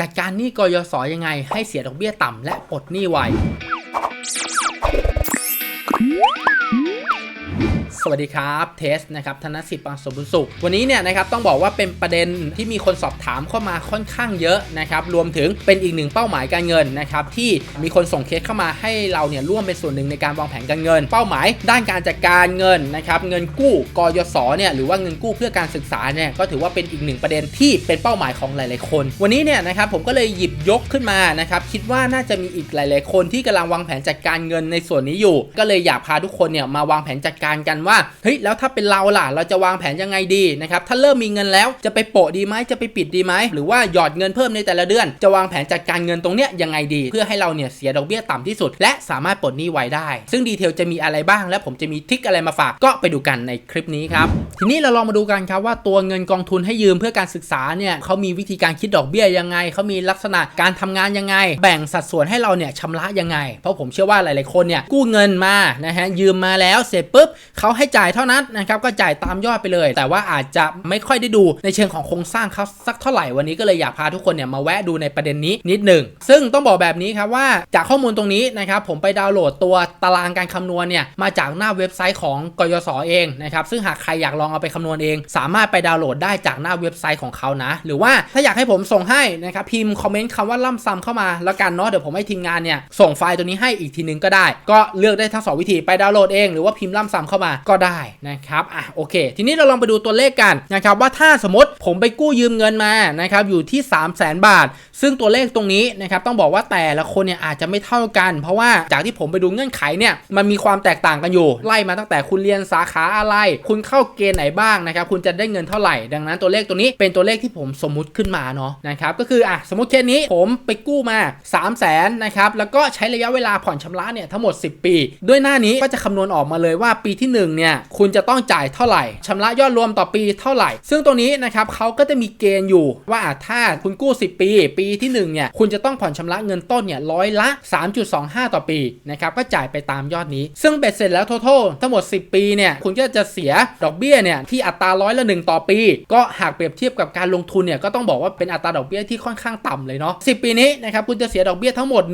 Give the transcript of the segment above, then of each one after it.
จัดการหนี้กยศยังไงให้เสียดอกเบี้ยต่ำและปลดหนี้ไว สวัสดีครับเทสนะครับธนสิทธิ์ปังสมบุญสุข วันนี้เนี่ยนะครับต้องบอกว่าเป็นประเด็นที่มีคนสอบถามเข้ามาค่อนข้างเยอะนะครับรวมถึงเป็นอีกหนึ่งเป้าหมายการเงินนะครับที่มีคนส่งเคสเข้ามาให้เราเนี่ยร่วมเป็นส่วนหนึ่งในการวางแผนการเงิน เป้าหมายด้านการจัดการเงินนะครับเงินกู้กยศเนี่ยหรือว่าเงินกู้เพื่อการศึกษาเนี่ยก็ถือว่าเป็นอีกหนึ่งประเด็นที่เป็นเป้าหมายของหลาย ๆ คน วันนี้เนี่ยนะครับผมก็เลยหยิบยกขึ้นมานะครับคิดว่าน่าจะมีอีกหลาย ๆ คนที่กำลังวางแผนจัดการเงินในส่วนนี้อยู่ ก็เลยอยากพาทุกคนเนี่ยมาวางแผนจัดการกันว่าเฮ้ยแล้วถ้าเป็นเราล่ะเราจะวางแผนยังไงดีนะครับถ้าเริ่มมีเงินแล้วจะไปโปะดีไหมจะไปปิดดีไหมหรือว่าหยอดเงินเพิ่มในแต่ละเดือน จะวางแผนจัดการเงินตรงเนี้ยยังไงดี เพื่อให้เราเนี่ยเสียดอกเบี้ยต่ำที่สุด และสามารถปลดหนี้ไว้ได้ ซึ่งดีเทลจะมีอะไรบ้าง และผมจะมีทริคอะไรมาฝากก็ไปดูกันในคลิปนี้ครับทีนี้เราลองมาดูกันครับว่าตัวเงินกองทุนให้ยืมเพื่อการศึกษาเนี่ยเขามีวิธีการคิดดอกเบี้ยยังไงเขามีลักษณะการทำงานยังไง แบ่งสัดส่วนให้เราเนี่ยชำระยังไง เพราะผมเชื่อว่าหลาย ๆคนเนี่ยกู้เงินมานะฮะยืมมาแล้วเสร็จปุ๊บเขาใให้จ่ายเท่านั้นนะครับก็จ่ายตามยอดไปเลย แต่ว่าอาจจะไม่ค่อยได้ดูในเชิงของโครงสร้างเขาสักเท่าไหร่วันนี้ก็เลยอยากพาทุกคนเนี่ยมาแวะดูในประเด็นนี้นิดหนึ่งซึ่งต้องบอกแบบนี้ครับว่าจากข้อมูลตรงนี้นะครับผมไปดาวน์โหลดตัวตารางการคำนวณเนี่ยมาจากหน้าเว็บไซต์ของกยศเองนะครับซึ่งหากใครอยากลองเอาไปคำนวณเอง สามารถไปดาวน์โหลดได้จากหน้าเว็บไซต์ของเขานะ หรือว่าถ้าอยากให้ผมส่งให้นะครับพิมพ์คอมเมนต์คำว่าล่ำซ้ำเข้ามาแล้วกันเนาะเดี๋ยวผมให้ทีมงานเนี่ยส่งไฟล์ตัวนี้ให้อีกทีนึงก็ได้ ก็เลือกได้ทั้งสองวิธีไปดาวน์โหลดเองหรือว่าพิมพ์ล่ำซ้ำเข้ามาก็ได้นะครับอะโอเค ทีนี้เราลองไปดูตัวเลขกันนะครับว่าถ้าสมมติผมไปกู้ยืมเงินมานะครับอยู่ที่ 3 0 0 0 0 0 บาท ซึ่งตัวเลขตรงนี้นะครับต้องบอกว่าแต่ละคนเนี่ยอาจจะไม่เท่ากัน เพราะว่าจากที่ผมไปดูเงื่อนไขเนี่ยมันมีความแตกต่างกันอยู่ ไล่มาตั้งแต่คุณเรียนสาขาอะไร คุณเข้าเกณฑ์ไหนบ้างนะครับคุณจะได้เงินเท่าไหร่ ดังนั้นตัวเลขตัวนี้เป็นตัวเลขที่ผมสมมุติขึ้นมาเนาะนะครับก็คืออะสมมติเคสนี้ผมไปกู้มา 3 0 0 0 0นนะครับแล้วก็ใช้ระยะเวลาผ่อนชำระเนี่ยทั้งหมด 10 ปี ด้วยหน้านี้ก็จะคำนวณออกมาเลยว่าปีที่1เนี่ยคุณจะต้องจ่ายเท่าไหร่ชำระยอดรวมต่อปีเท่าไหร่ ซึ่งตรงนี้นะครับเขาก็จะมีเกณฑ์อยู่ว่าถ้าคุณกู้ 10 ปี ปีที่1เนี่ยคุณจะต้องผ่อนชำระเงินต้นเนี่ยร้อยละ 3.25 ต่อปีนะครับก็จ่ายไปตามยอดนี้ ซึ่งเบ็ดเสร็จแล้วทั้งทั้งหมด 10 ปีเนี่ยคุณก็จะเสียดอกเบี้ยเนี่ยที่อัตราร้อยละ 1 ต่อปี ก็หากเปรียบเทียบกับการลงทุนเนี่ยก็ต้องบอกว่าเป็นอัตราดอกเบี้ยที่ค่อนข้างต่ำเลยเนาะ10 ปีนี้นะครับคุณจะเสียดอกเบี้ยทั้งหมด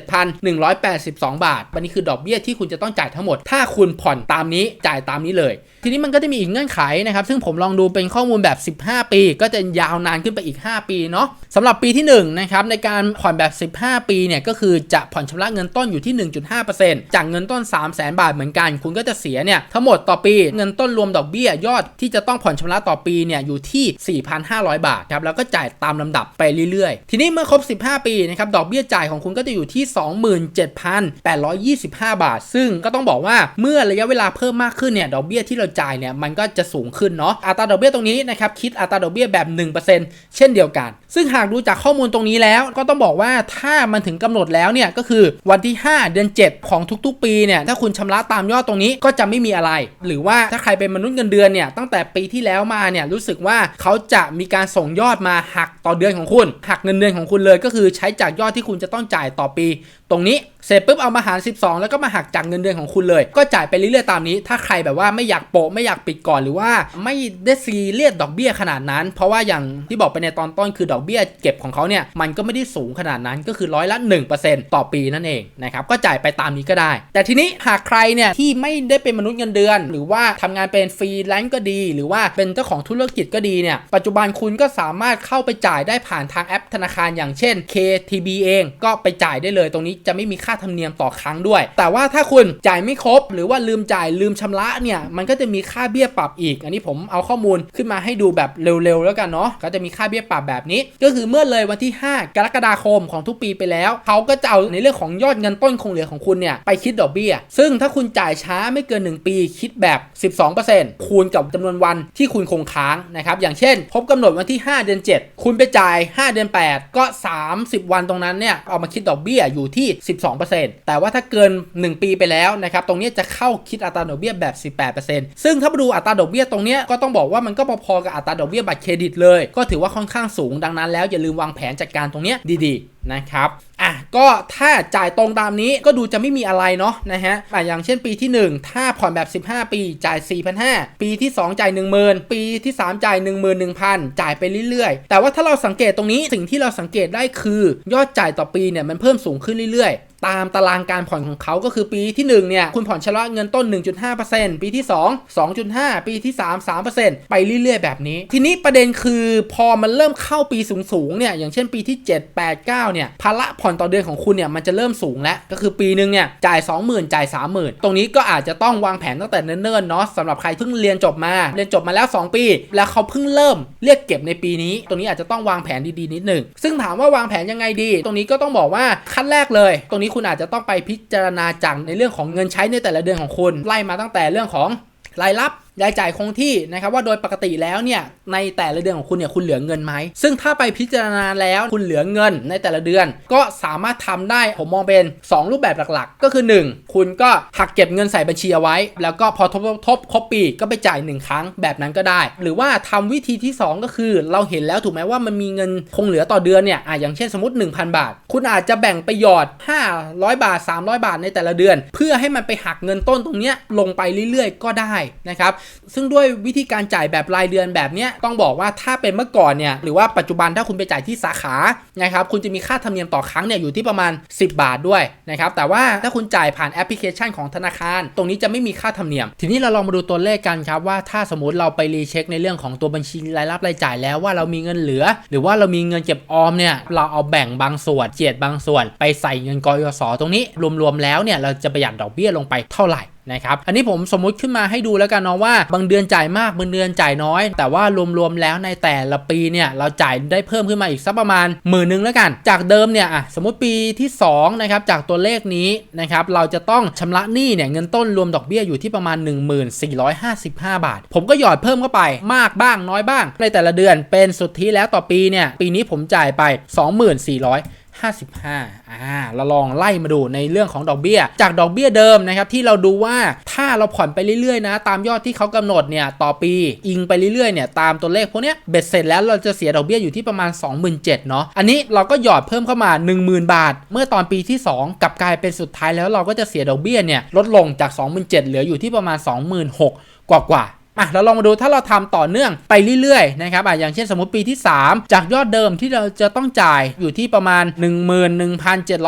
17,182 บาทวันนี้คือดอกเบี้ยที่คุณจะต้องจ่ายทั้งหมด ถ้าคุณผ่อนตามนี้จ่ายตามนี้เลย ทีนี้มันก็จะมีอีกเงื่อนไขนะครับ ซึ่งผมลองดูเป็นข้อมูลแบบ 15 ปี ก็จะยาวนานขึ้นไปอีก 5 ปีเนาะ สำหรับปีที่1นะครับในการผ่อนแบบ 15 ปีเนี่ยก็คือจะผ่อนชำระเงินต้นอยู่ที่ 1.5%จากเงินต้น 3 0 0 0 0 0 บาทเหมือนกัน คุณก็จะเสียเนี่ยทั้งหมดต่อปีเงินต้นรวมดอกเบี้ยยอดที่จะต้องผ่อนชำระต่อปีเนี่ยอยู่ที่ 4,500 บาทครับแล้วก็จ่ายตามลำดับไปเรื่อยๆ ทีนี้เมื่อครบ 15 ปีนะครับดอกเบี้ยจ่ายของคุณก็จะอยู่ที่ 27,825 บาท ซึ่งก็ต้องบอกว่าเมื่อระยะเวลาเพิ่มมากขึ้นเนี่ยดอกเบี้ยที่เราจ่ายเนี่ยมันก็จะสูงขึ้นเนาะอัตราดอกเบี้ยตรงนี้นะครับคิดอัตราดอกเบี้ยแบบ 1%เช่นเดียวกัน ซึ่งหากดูจากข้อมูลตรงนี้แล้ว ก็ต้องบอกว่าถ้ามันถึงกำหนดแล้วเนี่ยก็คือวันที่ 5 เดือน 7 ของทุกๆ ปีเนี่ยถ้าคุณชำระตามยอดตรงนี้ก็จะไม่มีอะไร หรือว่าถ้าใครเป็นมนุษย์เงินเดือนเนี่ยตั้งแต่ปีที่แล้วมาเนี่ยรู้สึกว่าเขาจะมีการส่งยอดมาหักต่อเดือนของคุณ หักเงินเดือนของคุณเลย ก็คือใช้จากยอดที่คุณจะต้องจ่ายต่อปี ตรงนี้เสร็จปุ๊บเอามาหาร 12 แล้วก็มาหักจากเงินเดือนของคุณเลย ก็จ่ายไปเรื่อยๆตามนี้ ถ้าใครแบบว่าไม่อยากโปะไม่อยากปิดก่อนหรือว่าไม่ได้ซีเรียสดอกเบี้ยขนาดนั้น เพราะว่าอย่างที่บอกไปในตอนต้นคือดอกเบี้ยเก็บของเขาเนี่ยมันก็ไม่ได้สูงขนาดนั้นก็คือร้อยละ 1%ต่อปีนั่นเองนะครับก็จ่ายไปตามนี้ก็ได้ แต่ทีนี้หากใครเนี่ยที่ไม่ได้เป็นมนุษย์เงินเดือน หรือว่าทำงานเป็นฟรีแลนซ์ก็ดี หรือว่าเป็นเจ้าของธุรกิจก็ดีเนี่ยปัจจุบันคุณก็สามารถเข้าไปจ่ายได้ผ่านทางแอปธนาคารอย่างเช่น KTB เองก็ไปจ่ายได้เลยตรงนี้จะไม่มีค่าธรรมเนียมต่อครั้งด้วย แต่ว่าถ้าคุณจ่ายไม่ครบ หรือว่าลืมจ่ายลืมชำระเนี่ยมันก็จะมีค่าเบี้ยปรับอีก อันนี้ผมเอาข้อมูลขึ้นมาให้ดูแบบเร็วๆแล้วกันเนาะก็จะมีค่าเบี้ยปรับแบบนี้ ก็คือเมื่อเลยวันที่ 5 กรกฎาคมของทุกปีไปแล้วเขาก็จะเอาในเรื่องของยอดเงินต้นคงเหลือของคุณเนี่ยไปคิดดอกเบี้ย ซึ่งถ้าคุณจ่ายช้าไม่เกิน 1 ปีคิดแบบ 12%คูณกับจำนวนวันที่คุณคงค้างนะครับอย่างเช่นครบกำหนดวันที่ 5 เดือน 7 คุณไปจ่าย 5 เดือน 8 ก็ 30 วันตรงนั้นเนี่ยเอามาคิดดอกเบี้ยอยู่ที่12%แต่ว่าถ้าเกิน 1 ปีไปแล้วนะครับตรงนี้จะเข้าคิดอัตราดอกเบี้ยแบบ 18%ซึ่งถ้ามาดูอัตราดอกเบี้ยตรงนี้ก็ต้องบอกว่ามันก็พอๆกับอัตราดอกเบี้ยบัตรเครดิตเลย ก็ถือว่าค่อนข้างสูงดังนั้นแล้วอย่าลืมวางแผนจัดการตรงนี้ดีๆนะครับ ก็ถ้าจ่ายตรงตามนี้ก็ดูจะไม่มีอะไรเนาะนะฮะอ่อย่างเช่นปีที่ 1 ถ้าผ่อนแบบ 15 ปีจ่าย 4,500 ปีที่ 2 จ่าย 10,000 ปีที่ 3 จ่าย 11,000 จ่ายไปเรื่อยๆ แต่ว่าถ้าเราสังเกตตรงนี้สิ่งที่เราสังเกตได้คือยอดจ่ายต่อปีเนี่ยมันเพิ่มสูงขึ้นเรื่อยๆ ตามตารางการผ่อนของเขาก็คือปีที่ 1 เนี่ย คุณผ่อนชำระเงินต้น 1.5%ปีที่ 2 2.5 ปีที่ 3 3%ไปเรื่อย ๆ แบบนี้ ทีนี้ประเด็นคือพอมันเริ่มเข้าปีสูงๆเนี่ยอย่างเช่นปีที่ 7 8 9 เนี่ยภาระผ่อนต่อเดือนของคุณเนี่ยมันจะเริ่มสูงแล้วก็คือปีหนึ่งเนี่ยจ่าย 20,000 จ่าย 30,000 ตรงนี้ก็อาจจะต้องวางแผนตั้งแต่เนิ่นๆเนาะสำหรับใครเพิ่งเรียนจบมา เรียนจบมาแล้ว 2 ปี แล้วเขาเพิ่งเริ่มเรียกเก็บในปีนี้ ตรงนี้อาจจะต้องวางแผนดีๆนิดหนึ่งซึ่งถามว่าวางแผนยังไงดี ตรงนี้ก็ต้องบอกว่าขั้นแรกเลย ตรงนี้คุณอาจจะต้องไปพิจารณาจังในเรื่องของเงินใช้ในแต่ละเดือนของคุณ ไล่มาตั้งแต่เรื่องของรายรับ รายจ่ายคงที่นะครับว่าโดยปกติแล้วเนี่ยในแต่ละเดือนของคุณเนี่ยคุณเหลือเงินไหม ซึ่งถ้าไปพิจารณาแล้วคุณเหลือเงินในแต่ละเดือน ก็สามารถทำได้ผมมองเป็น 2 รูปแบบหลักๆ ก็คือ 1 คุณก็หักเก็บเงินใส่บัญชีเอาไว้ แล้วก็พอทบทบครบปีก็ไปจ่าย 1 ครั้งแบบนั้นก็ได้ หรือว่าทำวิธีที่ 2 ก็คือเราเห็นแล้วถูกไหมว่ามันมีเงินคงเหลือต่อเดือนเนี่ยอะอย่างเช่นสมมติ 1,000 บาท คุณอาจจะแบ่งไปหยอด 500 บาท 300 บาทในแต่ละเดือน เพื่อให้มันไปหักเงินต้นตรงเนี้ยลงไปเรื่อยๆ ก็ได้นะครับซึ่งด้วยวิธีการจ่ายแบบรายเดือนแบบนี้ต้องบอกว่าถ้าเป็นเมื่อก่อนเนี่ยหรือว่าปัจจุบันถ้าคุณไปจ่ายที่สาขานะครับคุณจะมีค่าธรรมเนียมต่อครั้งเนี่ยอยู่ที่ประมาณ 10 บาทด้วยนะครับแต่ว่าถ้าคุณจ่ายผ่านแอปพลิเคชันของธนาคาร ตรงนี้จะไม่มีค่าธรรมเนียม ทีนี้เราลองมาดูตัวเลขกันครับว่าถ้าสมมติเราไปรีเช็คในเรื่องของตัวบัญชีรายรับรายจ่ายแล้วว่าเรามีเงินเหลือ หรือว่าเรามีเงินเก็บออมเนี่ยเราเอาแบ่งบางส่วนเจียดบางส่วน ไปใส่เงินกยศตรงนี้ รวมๆแล้วเนี่ยเราจะประหยัดดอกเบี้ยลงไปเท่าไหร่ นะครับ อันนี้ผมสมมุติขึ้นมาให้ดูแล้วกันเนาะว่า บางเดือนจ่ายมาก บางเดือนจ่ายน้อย แต่ว่ารวมๆแล้วในแต่ละปีเนี่ยเราจ่ายได้เพิ่มขึ้นมาอีกสักประมาณหมื่นนึงแล้วกัน จากเดิมเนี่ยอะสมมติปีที่2นะครับจากตัวเลขนี้นะครับเราจะต้องชำระหนี้เนี่ยเงินต้นรวมดอกเบี้ยอยู่ที่ประมาณ 1455 บาท ผมก็หยอดเพิ่มเข้าไปมากบ้างน้อยบ้าง ในแต่ละเดือนเป็นสุทธิแล้วต่อปีเนี่ยปีนี้ผมจ่ายไป 2400 55อ่าเราลองไล่มาดูในเรื่องของดอกเบี้ย จากดอกเบี้ยเดิมนะครับที่เราดูว่าถ้าเราผ่อนไปเรื่อยๆนะตามยอดที่เขากำหนดเนี่ยต่อปีอิงไปเรื่อยๆเนี่ยตามตัวเลขพวกเนี้ยเบ็ดเสร็จแล้วเราจะเสียดอกเบี้ยอยู่ที่ประมาณ 27,000เนาะอันนี้เราก็หยอดเพิ่มเข้ามา 10,000 บาท เมื่อตอนปีที่ 2 กลับกลายเป็นสุดท้ายแล้วเราก็จะเสียดอกเบี้ยเนี่ยลดลงจาก 27,000เหลืออยู่ที่ประมาณ 26,000กว่ากว่าๆ อะเราลองมาดูถ้าเราทำต่อเนื่องไปเรื่อยๆนะครับอะอย่างเช่นสมมติปีที่ 3 จากยอดเดิมที่เราจะต้องจ่ายอยู่ที่ประมาณ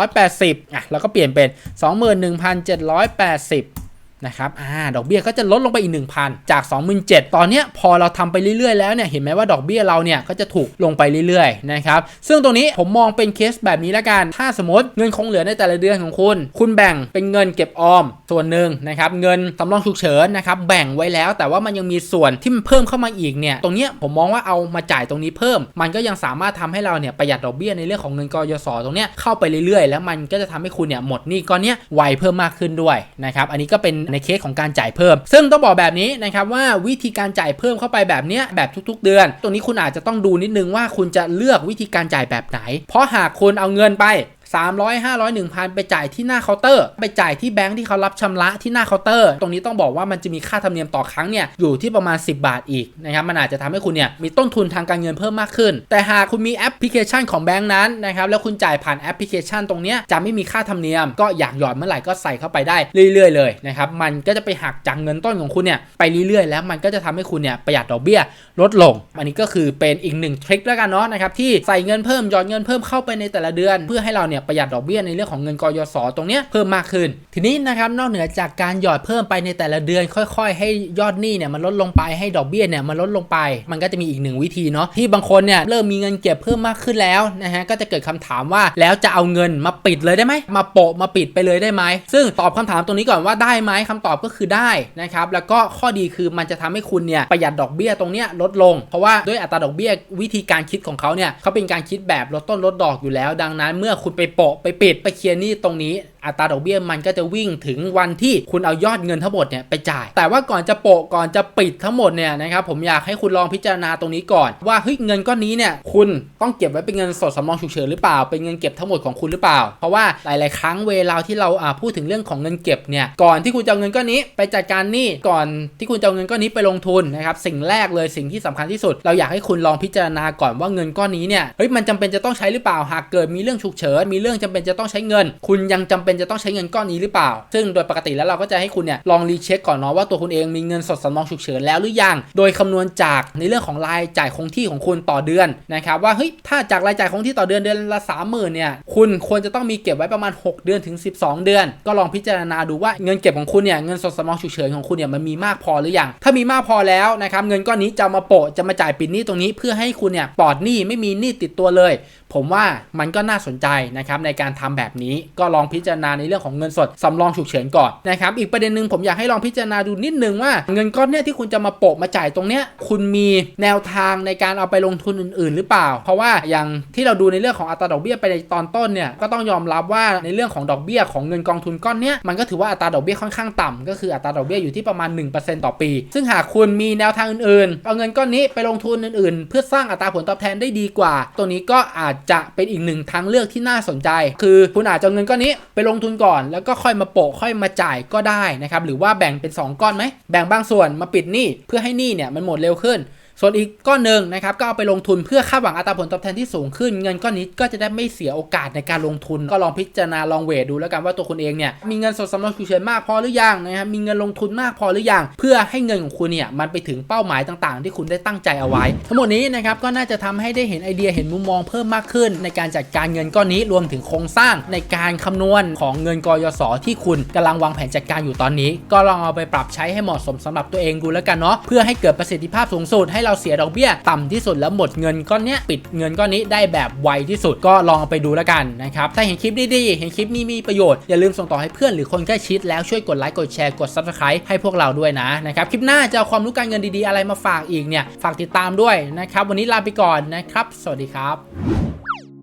11,780อะเราก็เปลี่ยนเป็น 21,780 นะครับอ่าดอกเบี้ยก็จะลดลงไปอีก 1,000 จาก 27,000 ตอนเนี้ยพอเราทำไปเรื่อยๆ แล้วเนี่ยเห็นไหมว่าดอกเบี้ยเราเนี่ยก็จะถูกลงไปเรื่อยๆนะครับซึ่งตรงนี้ผมมองเป็นเคสแบบนี้ละกัน ถ้าสมมติเงินคงเหลือในแต่ละเดือนของคุณ คุณแบ่งเป็นเงินเก็บออมส่วนหนึ่งนะครับเงินสำรองฉุกเฉินนะครับแบ่งไว้แล้ว แต่ว่ามันยังมีส่วนที่มันเพิ่มเข้ามาอีกเนี่ยตรงเนี้ยผมมองว่าเอามาจ่ายตรงนี้เพิ่ม มันก็ยังสามารถทำให้เราเนี่ยประหยัดดอกเบี้ยในเรื่องของเงินกยศตรงเนี้ยเข้าไปเรื่อยๆ แล้วมันก็จะทำให้คุณเนี่ยหมดหนี้ก้อนเนี้ยไวเพิ่มมากขึ้นด้วยนะครับอันนี้ก็เป็นในเคสของการจ่ายเพิ่ม ซึ่งต้องบอกแบบนี้นะครับว่าวิธีการจ่ายเพิ่มเข้าไปแบบนี้แบบทุก ๆ เดือน ตรงนี้คุณอาจจะต้องดูนิดนึงว่าคุณจะเลือกวิธีการจ่ายแบบไหน เพราะหากคุณเอาเงินไป300 500 1,000 ไปจ่ายที่หน้าเคาน์เตอร์ ไปจ่ายที่แบงค์ที่เขารับชำระที่หน้าเคาน์เตอร์ ตรงนี้ต้องบอกว่ามันจะมีค่าธรรมเนียมต่อครั้งเนี่ยอยู่ที่ประมาณ 10 บาทอีกนะครับมันอาจจะทำให้คุณเนี่ยมีต้นทุนทางการเงินเพิ่มมากขึ้น แต่หากคุณมีแอปพลิเคชันของแบงค์นั้นนะครับแล้วคุณจ่ายผ่านแอปพลิเคชันตรงเนี้ยจะไม่มีค่าธรรมเนียม ก็อยากหยอดเมื่อไหร่ก็ใส่เข้าไปได้เรื่อย ๆ เลยนะครับมันก็จะไปหักจากเงินต้นของคุณเนี่ยไปเรื่อยๆ แล้วมันก็จะทำให้คุณเนี่ยประหยัดดอกเบี้ยลดลง อันนี้ก็คือเป็นอีกหนึ่งทริคแล้วกันเนาะนะครับที่ใส่เงินเพิ่มหยอดเงินเพิ่มเข้าไปในแต่ละเดือน เพื่อให้เราเนี่ยประหยัดดอกเบี้ยในเรื่องของเงินกยศตรงเนี้ยเพิ่มมากขึ้น ทีนี้นะครับนอกเหนือจากการหยอดเพิ่มไปในแต่ละเดือน ค่อย ๆ ให้ยอดหนี้เนี่ยมันลดลงไปให้ดอกเบี้ยเนี่ยมันลดลงไป มันก็จะมีอีกหนึ่งวิธีเนาะที่บางคนเนี่ยเริ่มมีเงินเก็บเพิ่มมากขึ้นแล้วนะฮะก็จะเกิดคำถามว่าแล้วจะเอาเงินมาปิดเลยได้ไหมมาโปะมาปิดไปเลยได้ไหมซึ่งตอบคำถามตรงนี้ก่อนว่าได้ไหมคำตอบก็คือได้นะครับแล้วก็ข้อดีคือมันจะทำให้คุณเนี่ยประหยัดดอกเบี้ยตรงเนี้ยลดลง เพราะว่าด้วยอัตราดอกเบี้ยวิธีการคิดของเขาเนี่ยเขาเป็นการคิดแบบลดต้นลดดอกอยู่แล้ว ดังนั้นเมื่อคุณไปโปะไปปิดไปเคลียร์นี่ตรงนี้ อัตราดอกเบี้ยมันก็จะวิ่งถึงวันที่คุณเอายอดเงินทั้งหมดเนี่ยไปจ่าย แต่ว่าก่อนจะโปะก่อนจะปิดทั้งหมดเนี่ยนะครับผมอยากให้คุณลองพิจารณาตรงนี้ก่อน ว่าเฮ้ยเงินก้อนนี้เนี่ยคุณต้องเก็บไว้เป็นเงินสดสำรองฉุกเฉินหรือเปล่าเป็นเงินเก็บทั้งหมดของคุณหรือเปล่า เพราะว่าหลาย ๆ ครั้งเวลาที่เราพูดถึงเรื่องของเงินเก็บเนี่ยก่อนที่คุณจะเอาเงินก้อนนี้ไปจัดการหนี้ก่อนที่คุณจะเอาเงินก้อนนี้ไปลงทุนนะครับสิ่งแรกเลยสิ่งที่สำคัญที่สุด เราอยากให้คุณลองพิจารณาก่อนว่าเงินก้อนนี้เนี่ยเฮ้ยมันจำเป็นจะต้องใช้หรือเปล่าหากเกิดมีเรื่องฉุกเฉินมีเรื่องจำเป็นจะต้องใช้เงิน คุณยังจำเป็นจะต้องใช้เงินก้อนนี้หรือเปล่า ซึ่งโดยปกติแล้วเราก็จะให้คุณเนี่ยลองรีเช็คก่อนเนาะว่าตัวคุณเองมีเงินสดสำรองฉุกเฉินแล้วหรือยัง โดยคำนวณจากในเรื่องของรายจ่ายคงที่ของคุณต่อเดือนนะครับว่าเฮ้ยถ้าจากรายจ่ายคงที่ต่อเดือนเดือนละสามหมื่นเนี่ยคุณควรจะต้องมีเก็บไว้ประมาณ 6 เดือนถึง 12 เดือน ก็ลองพิจารณาดูว่าเงินเก็บของคุณเนี่ยเงินสดสำรองฉุกเฉินของคุณเนี่ยมันมีมากพอหรือยังถ้ามีมากพอแล้วนะครับเงินก้อนนี้จะมาโปะจะมาจ่ายปิดหนี้ตรงนี้ เพื่อให้คุณเนี่ยปลอดหนี้ไม่มีหนี้ติดตัวเลย ผมว่ามันก็น่าสนใจนะครับในการทำแบบนี้ก็ลองพิจารณาในเรื่องของเงินสดสำรองฉุกเฉินก่อนนะครับอีกประเด็นหนึ่งผมอยากให้ลองพิจารณาดูนิดนึงว่าเงินก้อนเนี้ยที่คุณจะมาโปะมาจ่ายตรงเนี้ยคุณมีแนวทางในการเอาไปลงทุนอื่น ๆ หรือเปล่า เพราะว่าอย่างที่เราดูในเรื่องของอัตราดอกเบี้ยไปในตอนต้นเนี่ยก็ต้องยอมรับว่าในเรื่องของดอกเบี้ยของเงินกองทุนก้อนเนี้ยมันก็ถือว่าอัตราดอกเบี้ยค่อนข้างต่ำก็คืออัตราดอกเบี้ยอยู่ที่ประมาณ 1%ต่อปี ซึ่งหากคุณมีแนวทางอื่นๆ เอาเงินก้อนนี้ไปลงทุนอื่นๆ เพื่อสร้างอัตราผลตอบแทนได้ดีกว่าตรงนี้ก็อาจจะเป็นอีกหนึ่งทางเลือกที่น่าสนใจ คือคุณอาจจะเอาเงินก้อนนี้ไปลงงทุนก่อน แล้วก็ค่อยมาโปะค่อยมาจ่ายก็ได้นะครับหรือว่าแบ่งเป็น 2 ก้อนไหมแบ่งบางส่วนมาปิดหนี้เพื่อให้หนี้เนี่ยมันหมดเร็วขึ้น ส่วนอีกก้อนหนึ่งนะครับก็เอาไปลงทุนเพื่อคาดหวังอัตราผลตอบแทนที่สูงขึ้น เงินก้อนนี้ก็จะได้ไม่เสียโอกาสในการลงทุน ก็ลองพิจารณาลองเวทดูแล้วกันว่าตัวคุณเองเนี่ยมีเงินสดสำรองฉุกเฉินมากพอหรือยังนะครับมีเงินลงทุนมากพอหรือยังเพื่อให้เงินของคุณเนี่ยมันไปถึงเป้าหมายต่างๆ ที่คุณได้ตั้งใจเอาไว้ ทั้งหมดนี้นะครับก็น่าจะทำให้ได้เห็นไอเดียเห็นมุมมองเพิ่มมากขึ้น ในการจัดการเงินก้อนนี้รวมถึงโครงสร้างในการคำนวณของเงินกยศที่คุณกำลังวางแผนจัดการอยู่ตอนนี้ ก็ลองเอาไปปรับใช้ให้เหมาะสมสำหรับตัวเองดูแล้วกันเนาะเพื่อให้เกิดประสิทธิภาพสูงสุดให้เราเสียดอกเบี้ยต่ำที่สุดแล้วหมดเงินก้อนเนี้ยปิดเงินก้อนนี้ได้แบบไวที่สุดก็ลองเอาไปดูแล้วกันนะครับถ้าเห็นคลิปดีๆเห็นคลิปนี้มีประโยชน์อย่าลืมส่งต่อให้เพื่อนหรือคนใกล้ชิดแล้วช่วยกดไลค์กดแชร์กด subscribe ให้พวกเราด้วยนะนะครับคลิปหน้าจะเอาความรู้การเงินดีๆอะไรมาฝากอีกเนี่ยฝากติดตามด้วยนะครับวันนี้ลาไปก่อนนะครับ สวัสดีครับ